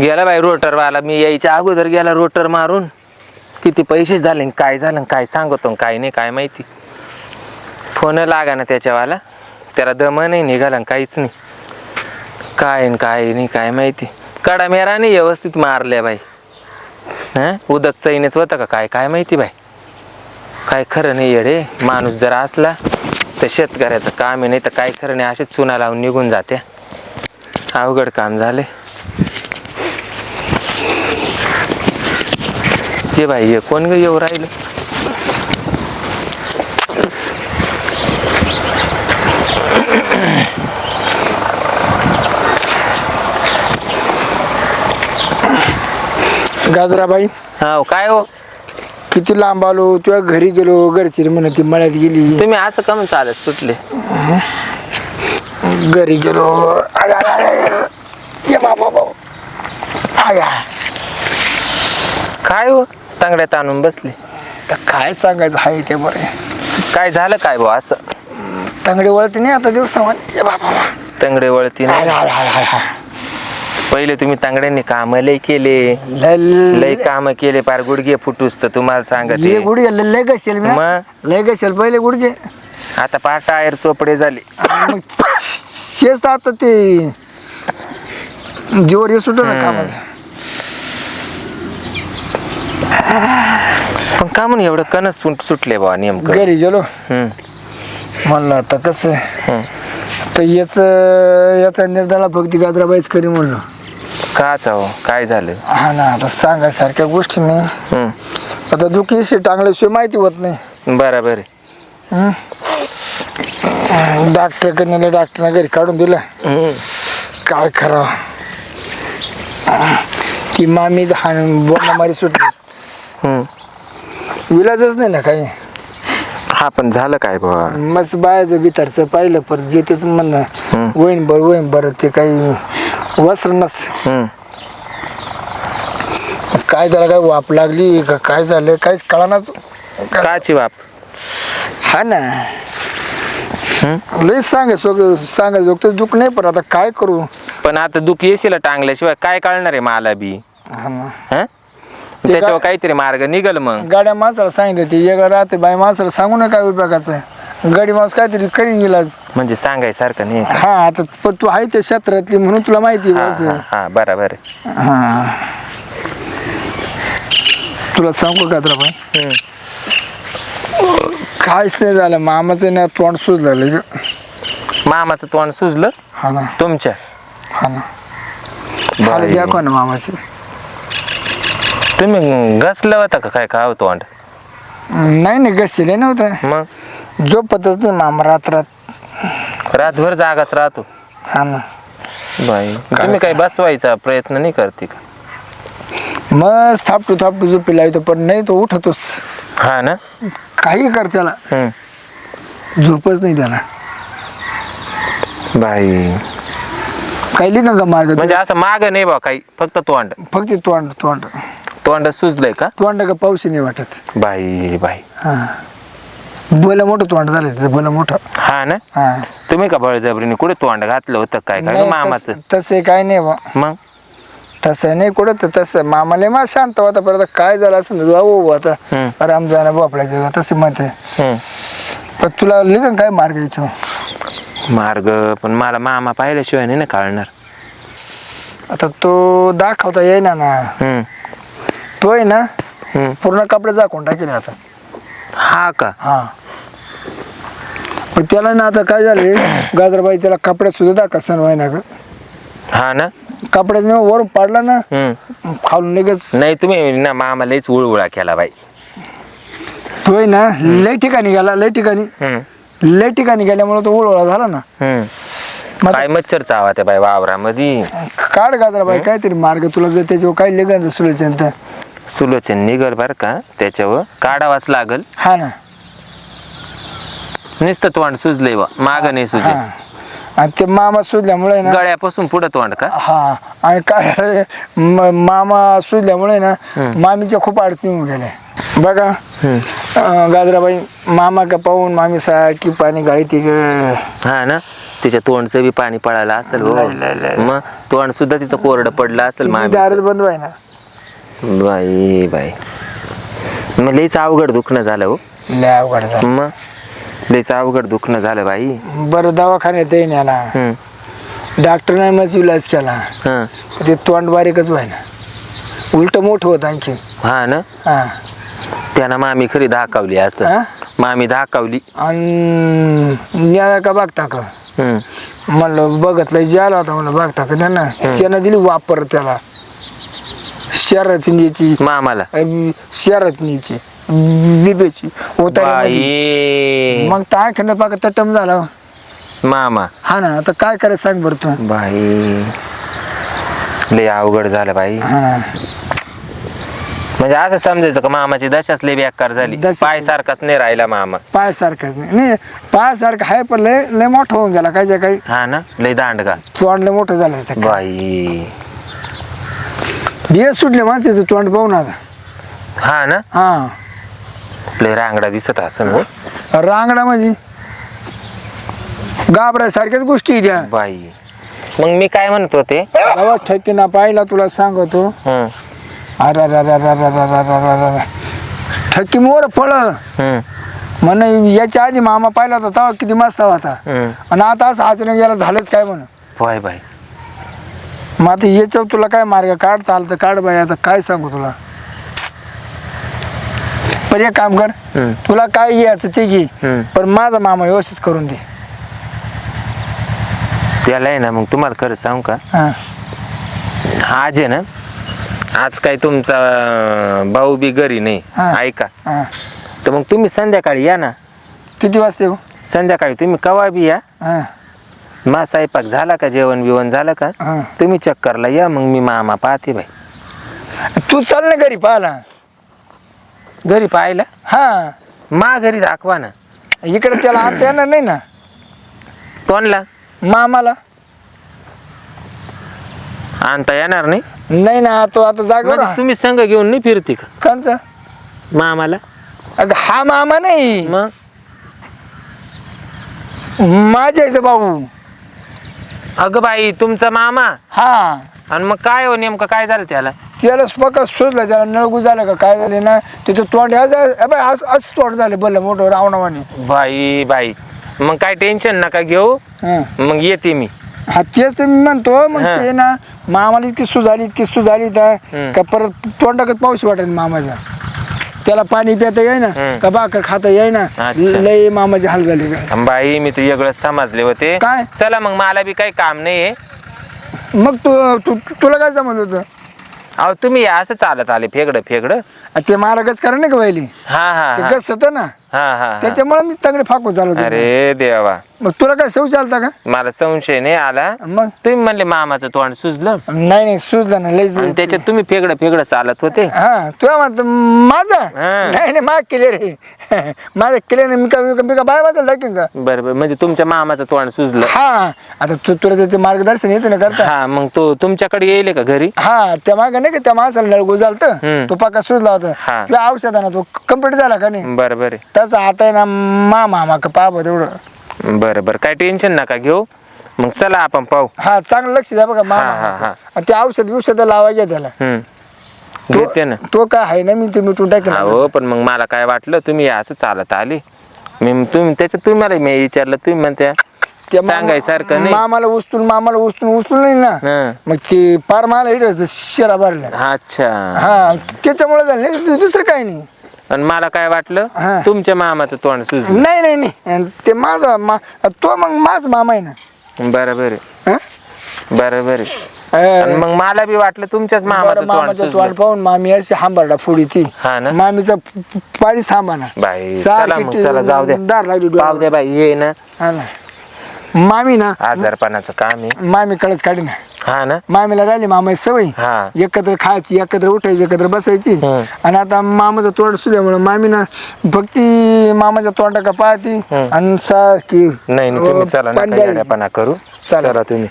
गेला बाई रोटरवाला. मी यायच्या अगोदर गेला रोटर मारून. किती पैसे झाले न काय झालं न काय सांगतो न काय नाही काय माहिती. फोन लागा ना त्याच्यावाला. त्याला दम नाही निघाला न काहीच नाही. काय न काय नाही काय माहिती. कडा मेरा नाही व्यवस्थित मारल्या बाई. हां? उदक चैनेच होतं का काय काय माहिती बाई. काय खरं नाही येडे. माणूस जर असला तर शेतकऱ्याचं काम आहे नाही तर काय खरं नाही. असेच चुना लावून निघून जाते. अवघड काम झाले ये बाई ये कोण ग येऊ राहिलं? गाजराबाई हा काय हो? किती लांब आलो तुझ्या घरी गेलो घरची म्हणे ती मळ्यात गेली. तुम्ही असं कमी चालत सुटले घरी गेलो. आय, आय, आय, आय. ये बाबा बाबा. आय, आय. काय हो? तांगड्यात आणून बसले. तर काय सांगायचं हाय ते बरे. काय झालं काय भाऊ असं? तांगडे वळते नाही आता दिवस बाबा. तंगडे वळती नाही. पहिले तुम्ही तांगड्यांनी काम लय केले. लय लय. काम केले पार गुडघे फुटूस तर तुम्हाला लय सांगते गुडघे लय लय गसेल मी मग? लय गसेल पहिले गुडघे. आता पार टायर चोपडे झाले. आणि मग तेच तर आता ते जीवर हे सुट ना कामाचं. पण का म्हणून एवढं कणस सुट सुटले बा नेमकं? घरी गेलो. हम्म, म्हणलं आता कसं हम्म. तर याच याचा निर्धारा फक्त गाजराबाईच करी म्हणलं. काच हो काय झालं? हा ना आता सांगायसारख्या गोष्टी नाही हम्म, आता दुखीशी टांगल्याशिवाय माहिती होत नाही. बरोबर आहे. डॉक्टरकडे नेलं डॉक्टरने घरी काढून दिलं. हम्म, काय करावं? ती मामी बोंबा मारी सुटली. विलाजच नाही ना काही. हा पण झालं काय बा मस्त बायाचं बितारचं पाहिलं पर जे तेच म्हणणं वहीन बर वहीन बरं ते काही वस्त्र नस हम्म, काय त्याला काय वाप लागली का काय झालं काहीच कळाना काची बाप हा ना. लय सांगाय सांगायचं जोगतं दुःख नाही पण आता काय करू? पण आता दुःख येशील टांगल्याशिवाय काय कळणार आहे मला बी? हा ना. हं? त्याच्यावर काहीतरी मार्ग निघल मग गाड्या माणसाला सांगितलं ते वेगळं राहते बाई माणसाला सांगू काय उपयोगाचं गाडी माणूस काहीतरी करीन गेला म्हणजे सांगायसारखं नाही? हा आता पण तू आहे त्या क्षेत्रातली म्हणून तुला माहिती आहे हा बस. बरोबर आहे. हा तुला सांगू का तर हम्म. काहीच नाही झालं मामाचं ना तोंड सुज झालं ग. मामाचं तोंड सुजलं हा ना तुमच्या हा ना मला बाई. द्या कोण मामाचे तुम्ही घसलं होतं का काय? खाव तोंड नाही नाही गसेले नव्हतं. मग? झोपतच नाही मामा रात्रात रातभर जागाच राहतो. हा ना. बाई तुम्ही काही बसवायचा प्रयत्न नाही करते का? मस्त थापटू थापटू झोपी लावतो पण नाही तो उठतोच. हा ना? काही कर त्याला. हम्म. झोपच नाही त्याला. बाई. काही लिहिलं का मार्ग म्हणजे असं माग नाही बा काही. फक्त तोंड. फक्त तोंड तोंड. तोंड सुजलंय का? तोंड का पाऊस नाही वाटत. बाई बाई. हा. बोला मोठं तोंड झालं त्याचं बोला मोठं. हा ना? हा. तुम्ही का बळजबरीने कुठे तोंड घातलं होतं काय? काय नाही, मामाचं? तस- तसं काय नाही बा. मग? तसं नाही कुठं तर तसं मामाला मा शांत होता परत काय झालं असं जाऊ आता. हम्म. रामजाना बापडायचं तसे म्हणते हम्म. पण तुला लिहिलं काय मार्ग यायचं मार्ग पण मला मामा पाहिल्याशिवाय नाही ना कळणार. आता तो दाखवता येईना ना. हम्म. तो आहे ना हम्म. पूर्ण कपडे दाखवून टाकेले आता. हा का? हा. पण त्याला ना आता काय झाले गाजरबाई त्याला कपड्यात सुद्धा दाखवा सण व्हाय ना हा ना? कपड्यात नेऊन वरून पाडला ना हम्म. खालून लगेच नाही तुम्ही ना मामा लईच उळउळा केला बाई. तो आहे ना लय ठिकाणी गेला लय ठिकाणी. हम्म. लय ठिकाणी गेल्यामुळे तो उळवळा झाला ना. हम्म. मग काय मच्छर चावा त्या बाई वावरामध्ये. काढ गाजराबाई काहीतरी मार्ग तुला जर त्याच्यावर काही लिगायचं सुलेचंत सुलोचन निघल बर का? त्याच्यावर काढावाच लागल. हा ना. नुसतं तोंड सुजलंय बा माग नाही सुजले हा. आणि ते मामा सुजल्यामुळे ना गळ्यापासून पुढं तोंड का? हा. आणि काय म- मामा सुजल्यामुळे ना मामीच्या खूप अडचणी होऊन गेल्या. बघा. अं, गाजराबाई मामा का पाहून मामी सारखी पाणी गाळी ती हा ना? तिच्या तोंडचं बी पाणी पळालं असेल हो. लय, लय, लय. मग तोंड सुद्धा तिचं कोरडं पडलं असेल तिची दारच बंद व्हाय ना बाई बाई. मग लईच अवघड दुखणं झालं हो. लय अवघड झालं. मग? लईच अवघड दुखणं झालं बाई. बरं दवाखान्यात येईन याला. हम्म, डॉक्टरने मग इलाज केला. हं. ते तोंड बारीकच व्हाय ना उलट मोठं होत आणखी हा ना? हा. त्यानं मामी खरी हा? असं. मामी दाखवली. आणि का बघता का? हम्म, म्हणलं बघतलं ज्याला होता म्हणलं बघता का? त्यानं त्यानं दिली वापर त्याला. शहराची न्यायची मामाला शहरात न्यायची बिबेची उतारी बाई. मग तर आणखीन पाक तटम झाला. मामा. हा ना आता काय करायचं सांग बरं तू. बाई. लय अवघड झालं बाई. हा. म्हणजे असं समजायचं का मामाची दशाच लय बेकार झाली. दशा- पाय सारखाच नाही राहिला मामा. पायासारखं नाही. नाही पायासारखं आहे पण लय लय मोठं होऊन गेला. काही काही. हा ना लय दांडगा. तोंड लय मोठं झालं त्याचं. बाई. बिये सुटले माहिती आहे तोंड पाहून आता. हा ना? हा. लय रांगडा दिसत असं रांगडा म्हणजे? घाबरायसारख्याच गोष्टी आहे त्या. बाई. मग मी काय म्हणत होते? बाबा ठेकीना पाहिला तुला सांगतो. हम्म, अरे अरे अरे अरे अरे अरे अरे अरे अरे. ठक्की मोर फळ हम्म, म्हणे याच्या आधी मामा पाहिला होता तेव्हा किती मस्त होता हम्म. आणि आता असं आचरण गेला झालंच काय म्हण बाय बाय मग आता याच्यावर तुला काय मार्ग काढता आलं तर काढ बाई आता काय सांगू तुला? पण एक काम कर हम्म. तुला काय घ्यायचं ते घे हम्म. पण माझा मामा व्यवस्थित करून दे. त्याला आहे ना मग तुम्हाला खरं सांगू का? हा. आज आहे ना आज काय तुमचा अं, भाऊ बी घरी नाही हा. ऐका. हा. तर मग तुम्ही संध्याकाळी या ना. किती वाजते हो? संध्याकाळी तुम्ही कवा बी या. हा. मा स्वयंपाक झाला का जेवण बिवण झालं का? हा. तुम्ही चक्करला या मग मी मामा पाहते बाई. तू चाल ना घरी पाहिला घरी पाहायला? हा. मा घरी दाखवा ना. इकडे त्याला आणता येणार नाही ना. कोणला? मामाला. आणता येणार नाही? नाही ना तो आता जागेवर म्हणजे तुम्ही संघ घेऊन नाही फिरते का? मामाला? अगं हा मामा नाही. मग? माझ्या इथं भाऊ. अगं बाई तुमचा मामा. हा. आणि मग काय हो नेमकं काय झालं त्याला? त्याला पक्का शोधलं त्याला नळगू झालं का काय झाले ना तिथं तोंड आज तोंड झाले बोललं मोठं रावणावाने बाई बाई. मग काय टेन्शन नका घेऊ. हा. मग येते मी. हा तेच तर मी म्हणतो मग. ते ना मामाला इतकी सू झाली इतकी सू झाली तर का परत तोंडाकत पाऊस वाटेल मामाचा त्याला पाणी पिता येई ना. का भाकर खाता येई ना अच्छा. लय मामाचे हाल झाले काय बाई मी तर वेगळं समजले होते काय? चला मग मला बी काही काम नाहीये मग तू तू तुला काय समज होतं अहो तुम्ही या असं चालत आले फेगडं फेगडं ते मला गच करा नाही का वहिली हा हा ते हा. गच होतं ना हा हा हा. त्याच्यामुळे मी तगडे फाकून चालू होतो अरे देवा मग तुला काय सव चालता का? मला संशय नाही आला. मग? तुम्ही म्हणले मामाचं तोंड सुजलं. नाही नाही सुचलं ना आणि लय त्याच्यात तुम्ही फेगडं फेगडं चालत होते. हा तुला म्हणतो माझा? हा. नाही नाही माझा क्लिअर आहे. माझा क्लिअर मी का मी का- मी का बाय वाजल दाखवीन का बरं बरं म्हणजे तुमच्या मामाचं तोंड सुजलं. हा आता तू तुला त्याचं मार्गदर्शन येतं ना करता? हा मग तो तुमच्याकडे येईल का घरी? हा त्या मागे नाही का त्या माणसाला नळगू झालत. तो पक्का सुजला होता. हा. तुझ्या औषधाना तो कंप्लीट झाला का नाही? बरं बरं. तसं आता आहे ना मा मामा का पाप तेवढं बरं बरं. काय टेन्शन नका घेऊ. मग चला आपण पाहू. हा चांगलं लक्ष द्या बघा हा, हा, आणि ते औषध बिषध लावायचे त्याला. हम्म. घेते ना. तो काय आहे ना मी ते मिटून टाकेन. हा पण मग मला काय वाटलं तुम्ही असं चालत आले. मी तुम्ही त्याच्यात तुम्ही मला मी विचारलं तुम्ही म्हणत्या त्या मामा- सांगायसारखं नाही. मामाला उचलून मामाला उचलून उचलून नाही ना. मग ते पार मला इकडे शिरा भरल्या. अच्छा. हा त्याच्यामुळे झालं नाही, दु- दुसरं काही नाही. आणि मला काय वाटलं? हा. तुमच्या मामाचं तोंड सुजलं. नाही नाही नाही. ते माझा मा तो मग माझ मामा आहे ना. बरं बरं. हं? बरं बरं. अं, आणि मग मला बी वाटलं तुमच्याच बरं, मामाचं तोंड मामाचं तोंड पाहून मामी अशी हांबरडा फोडी ती. हा ना? मामीचा पाळीच थांबा ना. बाई चला मग चला जाऊ दे. दार लागली डोळ्यावर. पाव दे बाई ये ना. हा ना. मामी ना आजारपणाचं काम आहे. मामी कळच काढी ना हा ना? मामीला राहिली मामाची सवय. हा. एकत्र खायची एकत्र उठायची एकत्र बसायची. आणि आता मामाचं तोंड सुद्यामुळे मामी ना भक्ती मामाच्या तोंडा का पाहती आणि सारखी नाही नाही तुम्ही चला करू. चला. चला तुम्ही.